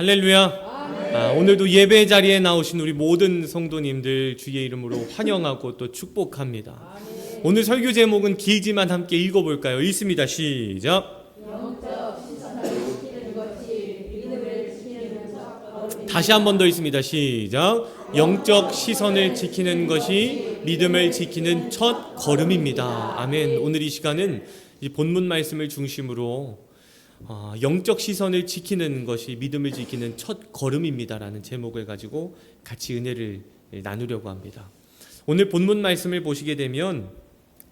할렐루야. 아, 오늘도 예배 자리에 나오신 우리 모든 성도님들 주의 이름으로 환영하고 또 축복합니다. 오늘 설교 제목은 길지만 함께 읽어볼까요? 읽습니다. 시작. 다시 한 번더 있습니다. 시작. 영적 시선을 지키는 것이 믿음을 지키는 첫 걸음입니다. 아멘. 오늘 이 시간은 이 본문 말씀을 중심으로 어, 영적 시선을 지키는 것이 믿음을 지키는 첫 걸음입니다라는 제목을 가지고 같이 은혜를 나누려고 합니다. 오늘 본문 말씀을 보시게 되면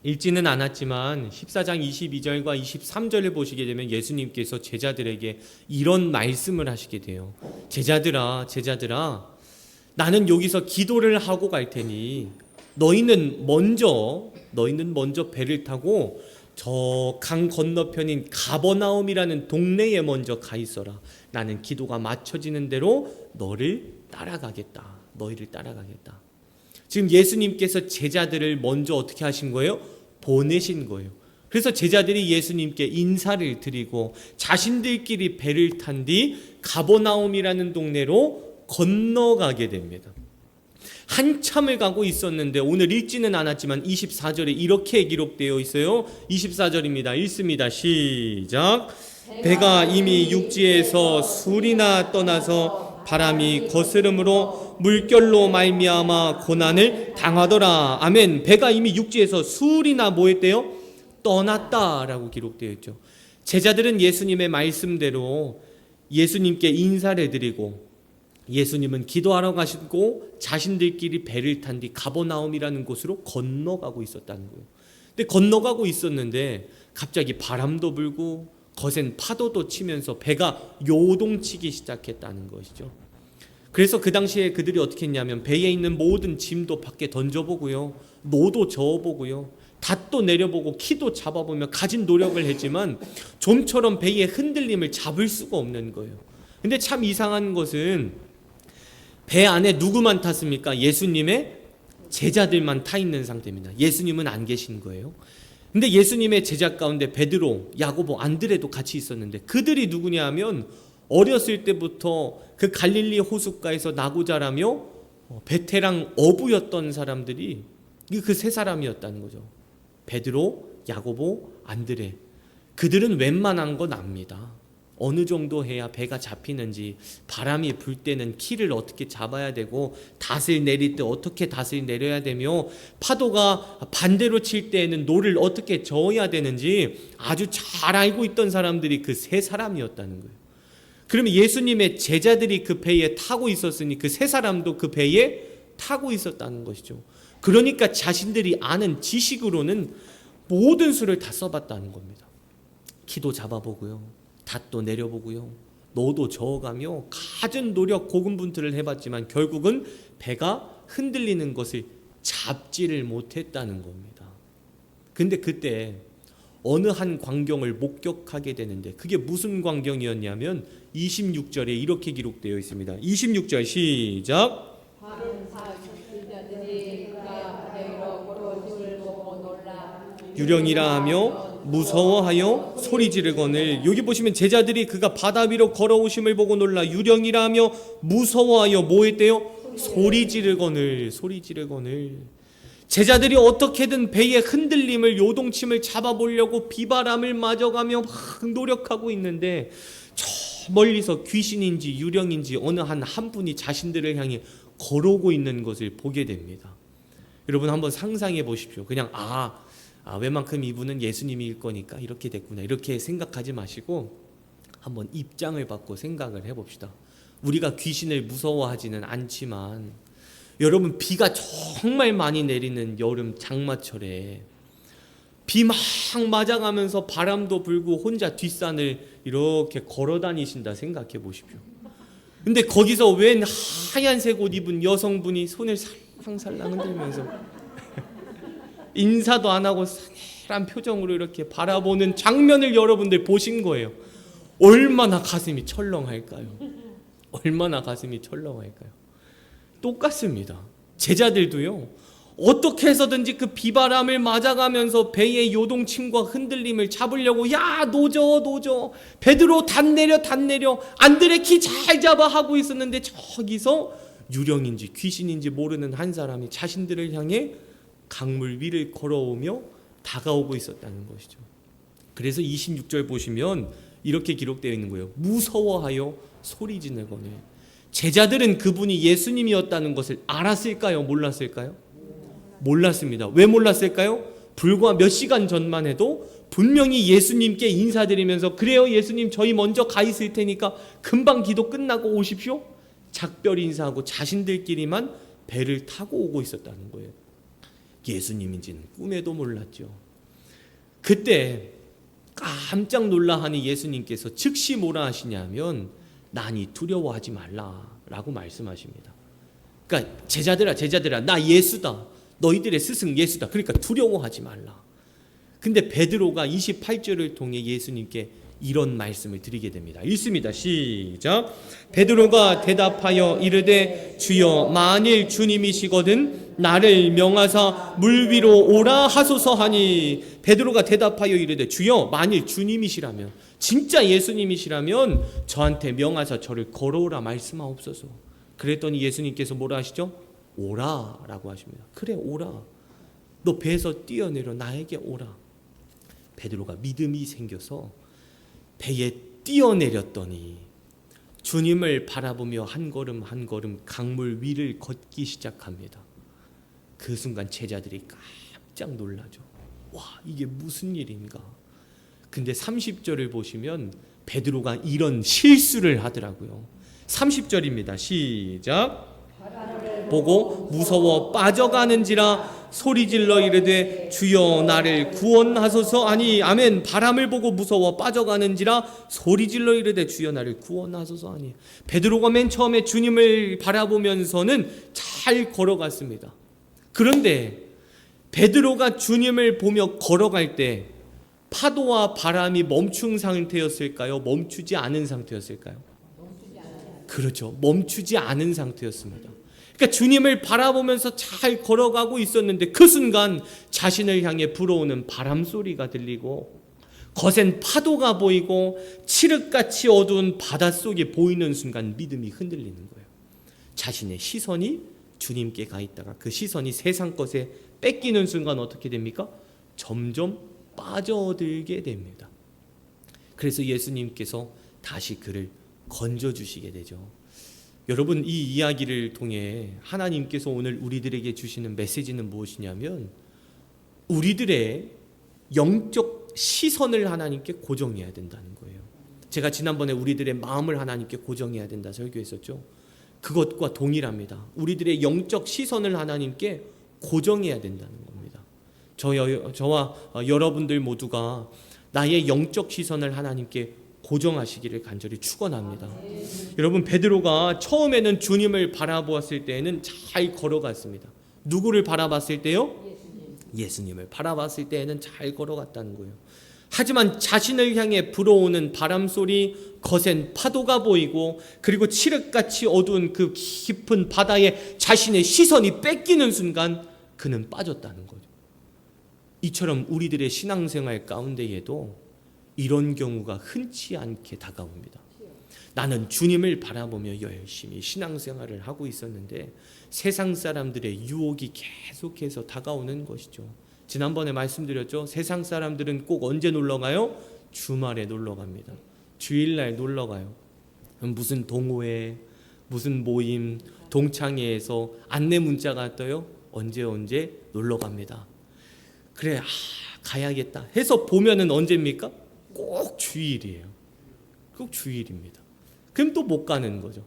읽지는 않았지만 14장 22절과 23절을 보시게 되면 예수님께서 제자들에게 이런 말씀을 하시게 돼요. 제자들아, 제자들아, 나는 여기서 기도를 하고 갈 테니 너희는 먼저 너희는 먼저 배를 타고 저 강 건너편인 가버나움이라는 동네에 먼저 가 있어라. 나는 기도가 맞춰지는 대로 너를 따라가겠다. 너희를 따라가겠다. 지금 예수님께서 제자들을 먼저 어떻게 하신 거예요? 보내신 거예요. 그래서 제자들이 예수님께 인사를 드리고 자신들끼리 배를 탄 뒤 가버나움이라는 동네로 건너가게 됩니다. 한참을 가고 있었는데 오늘 읽지는 않았지만 24절에 이렇게 기록되어 있어요. 24절입니다. 읽습니다. 시작. 배가 이미 육지에서 술이나 떠나서 바람이 거스름으로 물결로 말미암아 고난을 당하더라. 아멘. 배가 이미 육지에서 술이나 뭐했대요? 떠났다라고 기록되어 있죠. 제자들은 예수님의 말씀대로 예수님께 인사를 드리고 예수님은 기도하러 가시고 자신들끼리 배를 탄 뒤 가버나움이라는 곳으로 건너가고 있었다는 거예요. 근데 건너가고 있었는데 갑자기 바람도 불고 거센 파도도 치면서 배가 요동치기 시작했다는 것이죠. 그래서 그 당시에 그들이 어떻게 했냐면 배에 있는 모든 짐도 밖에 던져보고요. 노도 저어보고요. 닷도 내려보고 키도 잡아보며 가진 노력을 했지만 좀처럼 배의 흔들림을 잡을 수가 없는 거예요. 근데 참 이상한 것은 배 안에 누구만 탔습니까? 예수님의 제자들만 타 있는 상태입니다. 예수님은 안 계신 거예요. 근데 예수님의 제자 가운데 베드로, 야고보, 안드레도 같이 있었는데 그들이 누구냐 하면 어렸을 때부터 그 갈릴리 호숫가에서 나고 자라며 베테랑 어부였던 사람들이 그 세 사람이었다는 거죠. 베드로, 야고보, 안드레. 그들은 웬만한 건 압니다. 어느 정도 해야 배가 잡히는지 바람이 불 때는 키를 어떻게 잡아야 되고 닷을 내릴 때 어떻게 닷을 내려야 되며 파도가 반대로 칠 때에는 노를 어떻게 저어야 되는지 아주 잘 알고 있던 사람들이 그 세 사람이었다는 거예요. 그러면 예수님의 제자들이 그 배에 타고 있었으니 그 세 사람도 그 배에 타고 있었다는 것이죠. 그러니까 자신들이 아는 지식으로는 모든 수를 다 써봤다는 겁니다. 키도 잡아보고요. 닷도 내려보고요. 노도 저어가며 갖은 노력 고군분투를 해봤지만 결국은 배가 흔들리는 것을 잡지를 못했다는 겁니다. 근데 그때 어느 한 광경을 목격하게 되는데 그게 무슨 광경이었냐면 26절에 이렇게 기록되어 있습니다. 26절 시작. 유령이라 하며 무서워하여 소리 지르거늘 여기 보시면 제자들이 그가 바다 위로 걸어오심을 보고 놀라 유령이라 하며 무서워하여 뭐 했대요? 소리 지르거늘 소리 지르거늘 제자들이 어떻게든 배의 흔들림을 요동침을 잡아보려고 비바람을 맞아가며 막 노력하고 있는데 저 멀리서 귀신인지 유령인지 어느 한 한 분이 자신들을 향해 걸어오고 있는 것을 보게 됩니다. 여러분 한번 상상해 보십시오. 그냥 아, 아 웬만큼 이분은 예수님일 거니까 이렇게 됐구나 이렇게 생각하지 마시고 한번 입장을 받고 생각을 해봅시다. 우리가 귀신을 무서워하지는 않지만 여러분 비가 정말 많이 내리는 여름 장마철에 비 막 맞아가면서 바람도 불고 혼자 뒷산을 이렇게 걸어 다니신다 생각해 보십시오. 근데 거기서 웬 하얀색 옷 입은 여성분이 손을 살랑살랑 흔들면서 인사도 안 하고 싸늘한 표정으로 이렇게 바라보는 장면을 여러분들 보신 거예요. 얼마나 가슴이 철렁할까요? 얼마나 가슴이 철렁할까요? 똑같습니다. 제자들도요. 어떻게 해서든지 그 비바람을 맞아가면서 배의 요동침과 흔들림을 잡으려고 야 노져 노져 베드로 단 내려 단 내려 안드레 키 잘 잡아 하고 있었는데 저기서 유령인지 귀신인지 모르는 한 사람이 자신들을 향해 강물 위를 걸어오며 다가오고 있었다는 것이죠. 그래서 26절 보시면 이렇게 기록되어 있는 거예요. 무서워하여 소리 지르거늘. 제자들은 그분이 예수님이었다는 것을 알았을까요? 몰랐을까요? 몰랐습니다. 왜 몰랐을까요? 불과 몇 시간 전만 해도 분명히 예수님께 인사드리면서 그래요 예수님 저희 먼저 가 있을 테니까 금방 기도 끝나고 오십시오. 작별 인사하고 자신들끼리만 배를 타고 오고 있었다는 거예요. 예수님인지는 꿈에도 몰랐죠. 그때 깜짝 놀라하니 예수님께서 즉시 뭐라 하시냐면 난이 두려워하지 말라라고 말씀하십니다. 그러니까 제자들아 제자들아 나 예수다. 너희들의 스승 예수다. 그러니까 두려워하지 말라. 근데 베드로가 28절을 통해 예수님께 이런 말씀을 드리게 됩니다. 읽습니다. 시작. 베드로가 대답하여 이르되 주여 만일 주님이시거든 나를 명하사 물 위로 오라 하소서 하니 베드로가 대답하여 이르되 주여 만일 주님이시라면 진짜 예수님이시라면 저한테 명하사 저를 걸어오라 말씀하옵소서. 그랬더니 예수님께서 뭐라 하시죠? 오라라고 하십니다. 그래 오라. 너 배에서 뛰어내려 나에게 오라. 베드로가 믿음이 생겨서 배에 뛰어내렸더니 주님을 바라보며 한 걸음 한 걸음 강물 위를 걷기 시작합니다. 그 순간 제자들이 깜짝 놀라죠. 와, 이게 무슨 일인가? 근데 30절을 보시면 베드로가 이런 실수를 하더라고요. 30절입니다. 시작. 보고 무서워 빠져가는지라 소리질러 이르되 주여 나를 구원하소서. 아니 아멘. 바람을 보고 무서워 빠져가는지라 소리질러 이르되 주여 나를 구원하소서. 아니 베드로가 맨 처음에 주님을 바라보면서는 잘 걸어갔습니다. 그런데 베드로가 주님을 보며 걸어갈 때 파도와 바람이 멈춘 상태였을까요? 멈추지 않은 상태였을까요? 그렇죠. 멈추지 않은 상태였습니다 그러니까 주님을 바라보면서 잘 걸어가고 있었는데 그 순간 자신을 향해 불어오는 바람 소리가 들리고 거센 파도가 보이고 칠흑같이 어두운 바닷속이 보이는 순간 믿음이 흔들리는 거예요. 자신의 시선이 주님께 가 있다가 그 시선이 세상 것에 뺏기는 순간 어떻게 됩니까? 점점 빠져들게 됩니다. 그래서 예수님께서 다시 그를 건져 주시게 되죠. 여러분 이 이야기를 통해 하나님께서 오늘 우리들에게 주시는 메시지는 무엇이냐면 우리들의 영적 시선을 하나님께 고정해야 된다는 거예요. 제가 지난번에 우리들의 마음을 하나님께 고정해야 된다 설교했었죠. 그것과 동일합니다. 우리들의 영적 시선을 하나님께 고정해야 된다는 겁니다. 저, 저와 여러분들 모두가 나의 영적 시선을 하나님께 고정하시기를 간절히 축원합니다. 여러분 베드로가 처음에는 주님을 바라보았을 때에는 잘 걸어갔습니다. 누구를 바라봤을 때요? 예수님 을 바라봤을 때에는 잘 걸어갔다는 거예요. 하지만 자신을 향해 불어오는 바람 소리, 거센 파도가 보이고 그리고 칠흑같이 어두운 그 깊은 바다에 자신의 시선이 뺏기는 순간 그는 빠졌다는 거죠. 이처럼 우리들의 신앙생활 가운데에도 이런 경우가 흔치 않게 다가옵니다. 나는 주님을 바라보며 열심히 신앙생활을 하고 있었는데 세상 사람들의 유혹이 계속해서 다가오는 것이죠. 지난번에 말씀드렸죠. 세상 사람들은 꼭 언제 놀러 가요? 주말에 놀러 갑니다. 주일날 놀러 가요. 무슨 동호회, 무슨 모임, 동창회에서 안내 문자가 떠요. 언제 언제 놀러 갑니다. 그래, 아, 가야겠다. 해서 보면은 언제입니까? 꼭 주일이에요. 꼭 주일입니다. 그럼 또 못 가는 거죠.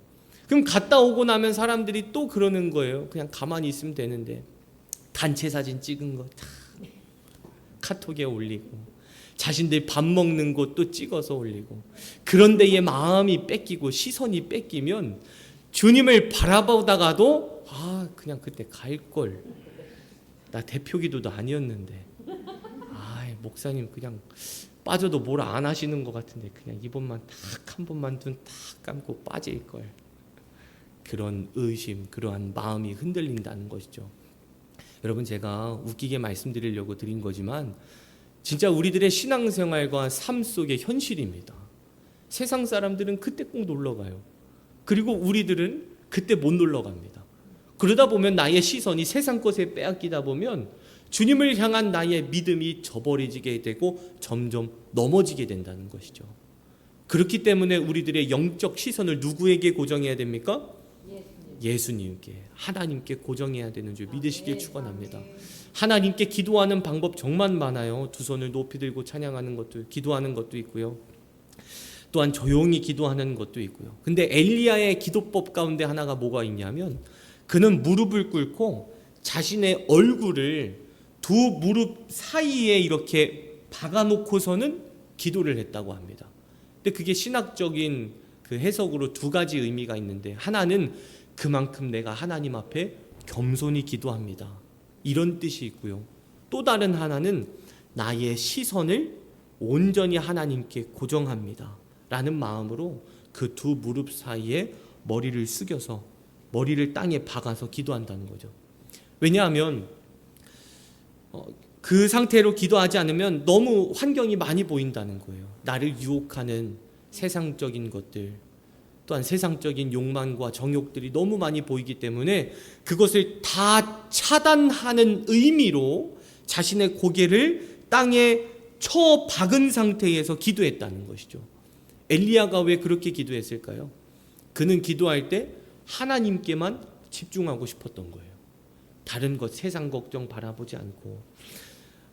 그럼 갔다 오고 나면 사람들이 또 그러는 거예요. 그냥 가만히 있으면 되는데 단체 사진 찍은 거 다 카톡에 올리고 자신들 밥 먹는 곳도 찍어서 올리고 그런데 얘 마음이 뺏기고 시선이 뺏기면 주님을 바라보다가도 아 그냥 그때 갈 걸. 나 대표 기도도 아니었는데. 아 목사님 그냥 빠져도 뭘 안 하시는 것 같은데 그냥 이번만 딱 한 번만 눈 딱 감고 빠질 걸 그런 의심 그러한 마음이 흔들린다는 것이죠 여러분 제가 웃기게 말씀드리려고 드린 거지만 진짜 우리들의 신앙생활과 삶 속의 현실입니다. 세상 사람들은 그때 꼭 놀러 가요. 그리고 우리들은 그때 못 놀러 갑니다. 그러다 보면 나의 시선이 세상 것에 빼앗기다 보면 주님을 향한 나의 믿음이 저버려지게 되고 점점 넘어지게 된다는 것이죠. 그렇기 때문에 우리들의 영적 시선을 누구에게 고정해야 됩니까? 예수님께 하나님께 고정해야 되는 줄 믿으시길 축원합니다. 하나님께 기도하는 방법 정말 많아요. 두 손을 높이 들고 찬양하는 것도 기도하는 것도 있고요. 또한 조용히 기도하는 것도 있고요. 근데 엘리야의 기도법 가운데 하나가 뭐가 있냐면 그는 무릎을 꿇고 자신의 얼굴을 두 무릎 사이에 이렇게 박아 놓고서는 기도를 했다고 합니다. 근데 그게 신학적인 그 해석으로 두 가지 의미가 있는데 하나는 그만큼 내가 하나님 앞에 겸손히 기도합니다. 이런 뜻이 있고요. 또 다른 하나는 나의 시선을 온전히 하나님께 고정합니다. 라는 마음으로 그 두 무릎 사이에 머리를 숙여서 머리를 땅에 박아서 기도한다는 거죠. 왜냐하면 어, 그 상태로 기도하지 않으면 너무 환경이 많이 보인다는 거예요. 나를 유혹하는 세상적인 것들, 또한 세상적인 욕망과 정욕들이 너무 많이 보이기 때문에 그것을 다 차단하는 의미로 자신의 고개를 땅에 쳐 박은 상태에서 기도했다는 것이죠. 엘리야가 왜 그렇게 기도했을까요? 그는 기도할 때 하나님께만 집중하고 싶었던 거예요. 다른 것 세상 걱정 바라보지 않고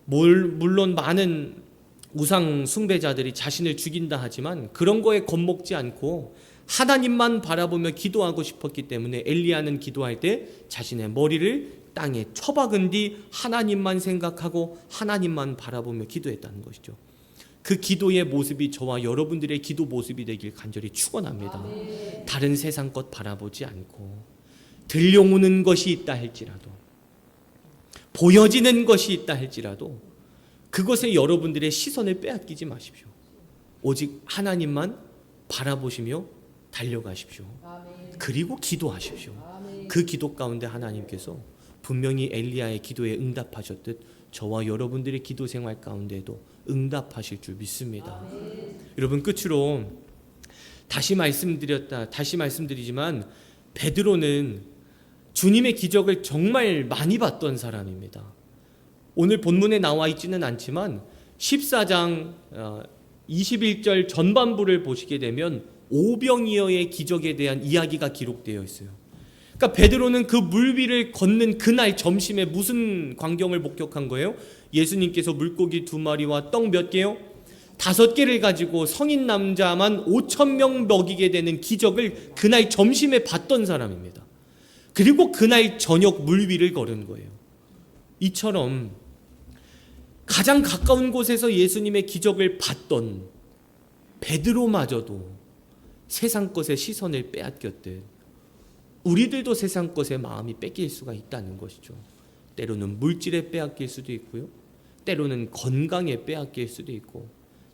뭘 물론 많은 우상 숭배자들이 자신을 죽인다 하지만 그런 거에 겁먹지 않고 하나님만 바라보며 기도하고 싶었기 때문에 엘리야는 기도할 때 자신의 머리를 땅에 처박은 뒤 하나님만 생각하고 하나님만 바라보며 기도했다는 것이죠. 그 기도의 모습이 저와 여러분들의 기도 모습이 되길 간절히 축원합니다. 다른 세상 것 바라보지 않고 들려오는 것이 있다 할지라도 보여지는 것이 있다 할지라도 그것에 여러분들의 시선을 빼앗기지 마십시오. 오직 하나님만 바라보시며 달려가십시오. 그리고 기도하십시오. 그 기도 가운데 하나님께서 분명히 엘리야의 기도에 응답하셨듯 저와 여러분들의 기도 생활 가운데도 응답하실 줄 믿습니다. 여러분 끝으로 다시 말씀드렸다 다시 말씀드리지만 베드로는 주님의 기적을 정말 많이 봤던 사람입니다. 오늘 본문에 나와 있지는 않지만 14장 21절 전반부를 보시게 되면 오병이어의 기적에 대한 이야기가 기록되어 있어요. 그러니까 베드로는 그 물 위를 걷는 그날 점심에 무슨 광경을 목격한 거예요? 예수님께서 물고기 두 마리와 떡 몇 개요? 다섯 개를 가지고 성인 남자만 5천 명 먹이게 되는 기적을 그날 점심에 봤던 사람입니다. 그리고 그날 저녁 물 위를 걸은 거예요. 이처럼 가장 가까운 곳에서 예수님의 기적을 봤던 베드로마저도 세상 것에 시선을 빼앗겼듯 우리들도 세상 것에 마음이 뺏길 수가 있다는 것이죠. 때로는 물질에 빼앗길 수도 있고요. 때로는 건강에 빼앗길 수도 있고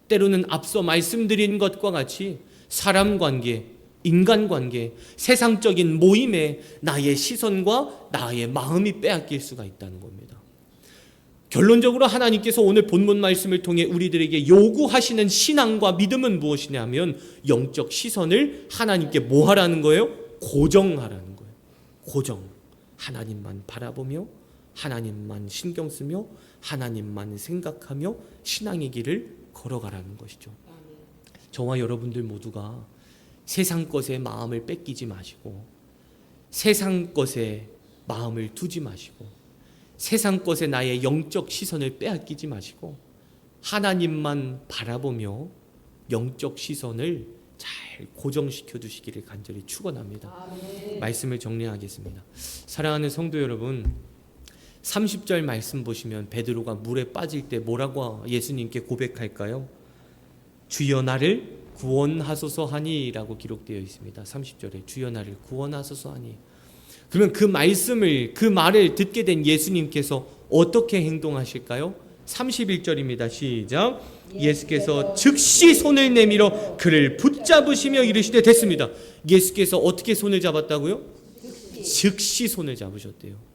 때로는 앞서 말씀드린 것과 같이 사람 관계, 인간 관계, 세상적인 모임에 나의 시선과 나의 마음이 빼앗길 수가 있다는 겁니다. 결론적으로 하나님께서 오늘 본문 말씀을 통해 우리들에게 요구하시는 신앙과 믿음은 무엇이냐면 영적 시선을 하나님께 뭐 하라는 거예요? 고정하라는 거예요. 고정. 하나님만 바라보며 하나님만 신경 쓰며 하나님만 생각하며 신앙의 길을 걸어가라는 것이죠. 저와 여러분들 모두가 세상 것에 마음을 뺏기지 마시고 세상 것에 마음을 두지 마시고 세상 것에 나의 영적 시선을 빼앗기지 마시고 하나님만 바라보며 영적 시선을 잘 고정시켜 두시기를 간절히 축원합니다. 말씀을 정리하겠습니다. 사랑하는 성도 여러분, 30절 말씀 보시면 베드로가 물에 빠질 때 뭐라고 예수님께 고백할까요? 주여 나를 구원하소서 하니라고 기록되어 있습니다. 30절에 주여 나를 구원하소서 하니. 그러면 그 말씀을 그 말을 듣게 된 예수님께서 어떻게 행동하실까요? 31절입니다. 시작. 예수께서 즉시 손을 내밀어 그를 붙잡으시며 이르시되 됐습니다. 예수께서 어떻게 손을 잡았다고요? 즉시 손을 잡으셨대요.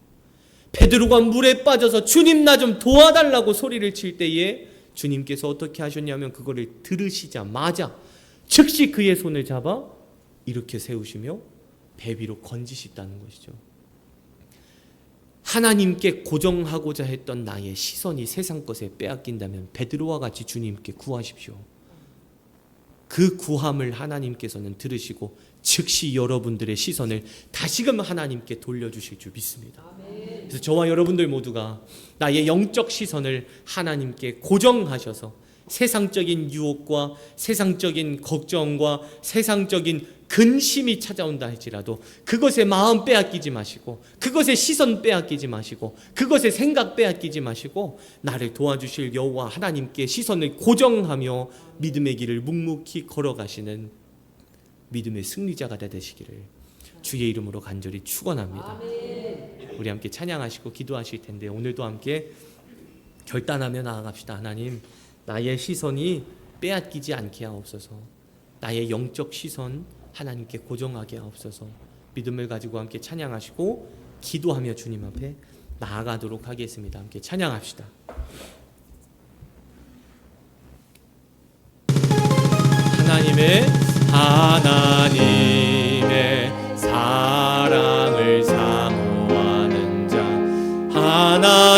베드로가 물에 빠져서 주님 나 좀 도와달라고 소리를 칠 때에 주님께서 어떻게 하셨냐면 그거를 들으시자마자 즉시 그의 손을 잡아 이렇게 세우시며 배 위로 건지셨다는 것이죠. 하나님께 고정하고자 했던 나의 시선이 세상 것에 빼앗긴다면 베드로와 같이 주님께 구하십시오. 그 구함을 하나님께서는 들으시고 즉시 여러분들의 시선을 다시금 하나님께 돌려주실 줄 믿습니다. 그래서 저와 여러분들 모두가 나의 영적 시선을 하나님께 고정하셔서 세상적인 유혹과 세상적인 걱정과 세상적인 근심이 찾아온다 할지라도 그것에 마음 빼앗기지 마시고 그것에 시선 빼앗기지 마시고 그것에 생각 빼앗기지 마시고 나를 도와주실 여호와 하나님께 시선을 고정하며 믿음의 길을 묵묵히 걸어가시는 믿음의 승리자가 되시기를 주의 이름으로 간절히 축원합니다. 우리 함께 찬양하시고 기도하실 텐데 오늘도 함께 결단하며 나아갑시다. 하나님, 나의 시선이 빼앗기지 않게 하옵소서. 나의 영적 시선 하나님께 고정하게 하옵소서. 믿음을 가지고 함께 찬양하시고 기도하며 주님 앞에 나아가도록 하겠습니다. 함께 찬양합시다. 하나님의 하나님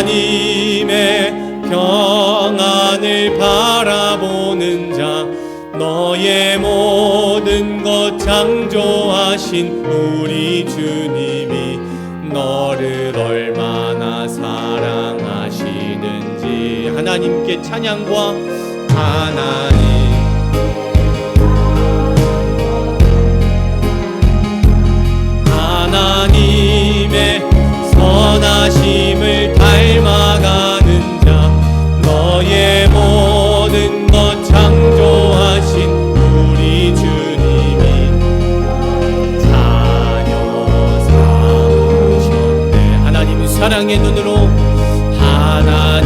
하나님의 평안을 바라보는 자 너의 모든 것 창조하신 우리 주님이 너를 얼마나 사랑하시는지 하나님께 찬양과 하나 하나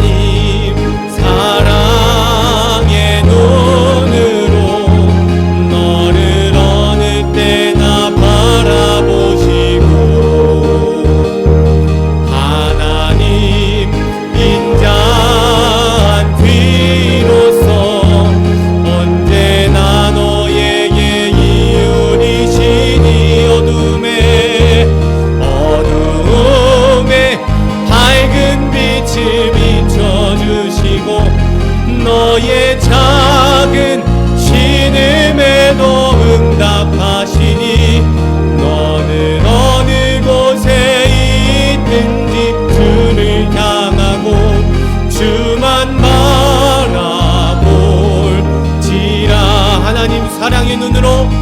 주만 바라볼지라 하나님 사랑의 눈으로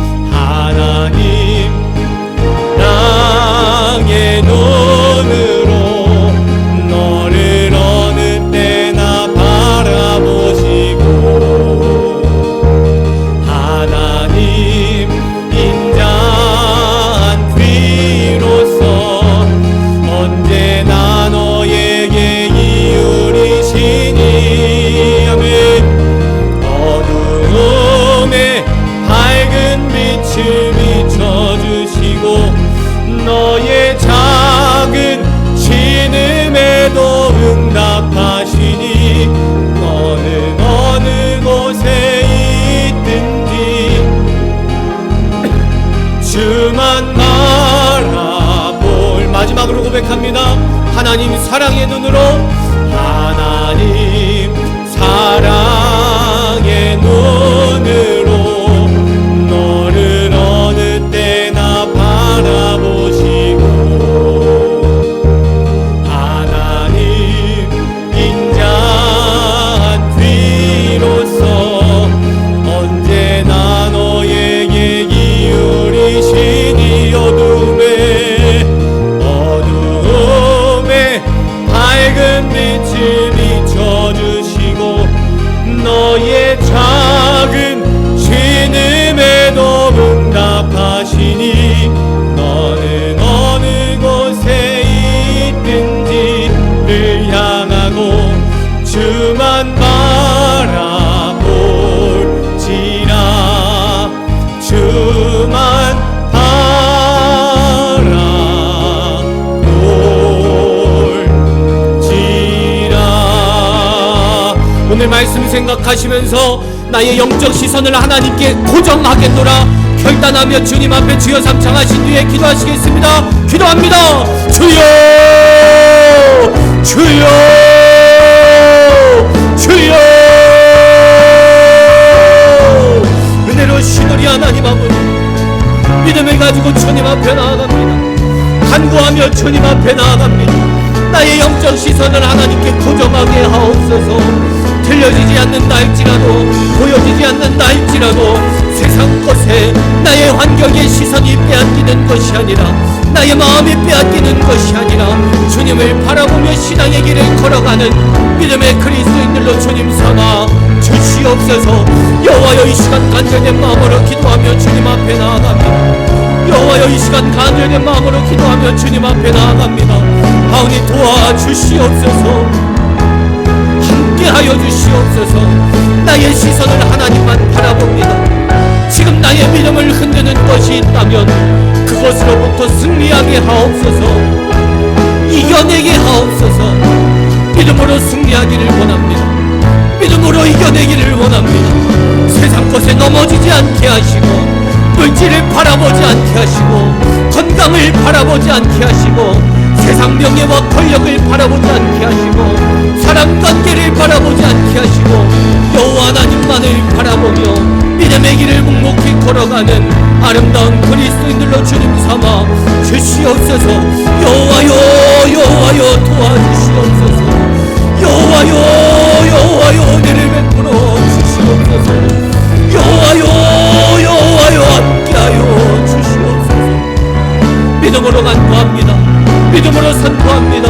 고백합니다. 하나님 사랑의 눈으로 생각하시면서 나의 영적 시선을 하나님께 고정하겠노라. 결단하며 주님 앞에 주여 삼창하신 뒤에 기도하시겠습니다. 기도합니다. 주여! 주여! 주여! 은혜로 신우리 하나님 아버지 믿음을 가지고 주님 앞에 나아갑니다. 간구하며 주님 앞에 나아갑니다. 나의 영적 시선을 하나님께 고정하게 하옵소서 들려지지 않는다 할지라도 보여지지 않는다 할지라도 세상 것에 나의 환경의 시선이 빼앗기는 것이 아니라 나의 마음이 빼앗기는 것이 아니라 주님을 바라보며 신앙의 길을 걸어가는 믿음의 그리스도인들로 주님 삼아 주시옵소서. 여호와여 이 시간 간절된 마음으로 기도하며 주님 앞에 나아갑니다. 여호와여 이 시간 간절된 마음으로 기도하며 주님 앞에 나아갑니다. 아우니 도와주시옵소서 함께하여 주시옵소서. 나의 시선을 하나님만 바라봅니다. 지금 나의 믿음을 흔드는 것이 있다면 그것으로부터 승리하게 하옵소서. 이겨내게 하옵소서. 믿음으로 승리하기를 원합니다. 믿음으로 이겨내기를 원합니다. 세상 것에 넘어지지 않게 하시고 물질을 바라보지 않게 하시고 건강을 바라보지 않게 하시고 세상 명예와 권력을 바라보지 않게 하시고 사람 관계를 바라보지 않게 하시고 여호와 하나님만을 바라보며 믿음의 길을 묵묵히 걸어가는 아름다운 그리스도인들로 주님 삼아 주시옵소서. 여호와여 여호와여 도와주시옵소서. 여호와여 여호와여 은혜를 베풀어 주시옵소서. 여호와여 여호와여 함께하여 주시옵소서. 믿음으로 간구합니다 믿음으로 선포합니다.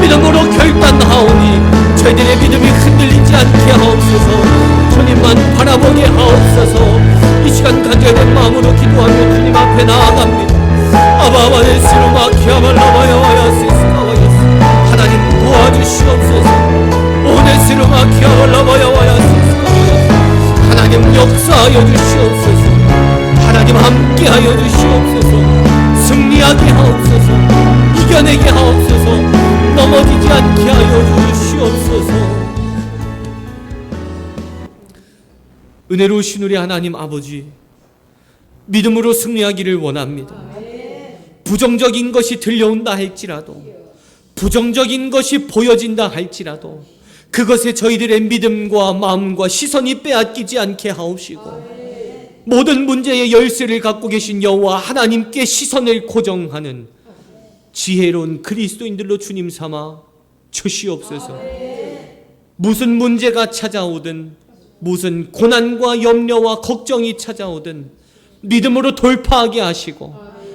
믿음으로 결단하오니 저희들의 믿음이 흔들리지 않게 하옵소서. 주님만 바라보게 하옵소서. 이 시간 간절된 마음으로 기도하며 주님 앞에 나아갑니다. 아바바의 시루마키아발라바야 와야 세스카와야스 하나님 도와주시옵소서. 오네시루마키아발라바야 와야 세스카와야스 하나님 역사하여 주시옵소서. 하나님 함께하여 주시옵소서 승리하게 하옵소서. 이겨내게 하옵소서. 넘어지지 않게 하여 주시옵소서. 은혜로우신 우리 하나님 아버지 믿음으로 승리하기를 원합니다. 부정적인 것이 들려온다 할지라도 부정적인 것이 보여진다 할지라도 그것에 저희들의 믿음과 마음과 시선이 빼앗기지 않게 하옵시고 모든 문제의 열쇠를 갖고 계신 여호와 하나님께 시선을 고정하는 지혜로운 그리스도인들로 주님 삼아 주시옵소서. 무슨 문제가 찾아오든 무슨 고난과 염려와 걱정이 찾아오든 믿음으로 돌파하게 하시고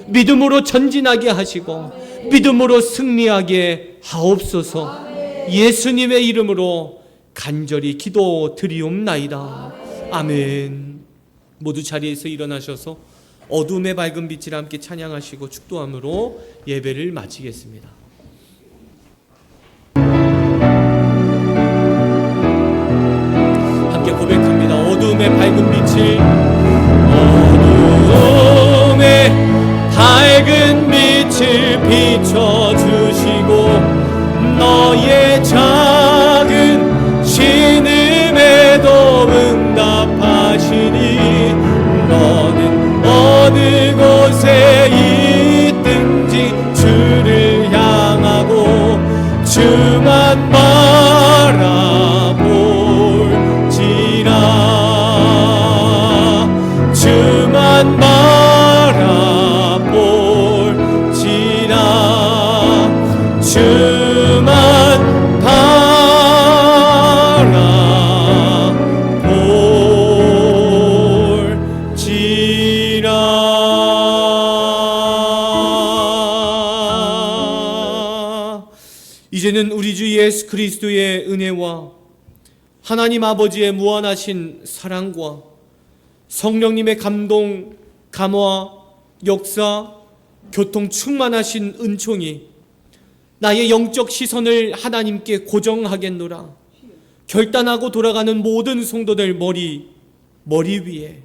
믿음으로 전진하게 하시고 믿음으로 승리하게 하옵소서. 예수님의 이름으로 간절히 기도 드리옵나이다. 아멘. 모두 자리에서 일어나셔서 어둠의 밝은 빛을 함께 찬양하시고 축도함으로 예배를 마치겠습니다. 어둠의 밝은 빛을 어둠의 밝은 빛을 비춰 예수 그리스도의 은혜와 하나님 아버지의 무한하신 사랑과 성령님의 감동, 감화, 역사, 교통 충만하신 은총이 나의 영적 시선을 하나님께 고정하겠노라. 결단하고 돌아가는 모든 성도들 머리, 머리 위에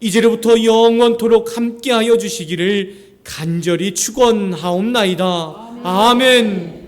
이제로부터 영원토록 함께하여 주시기를 간절히 축원하옵나이다. 아멘.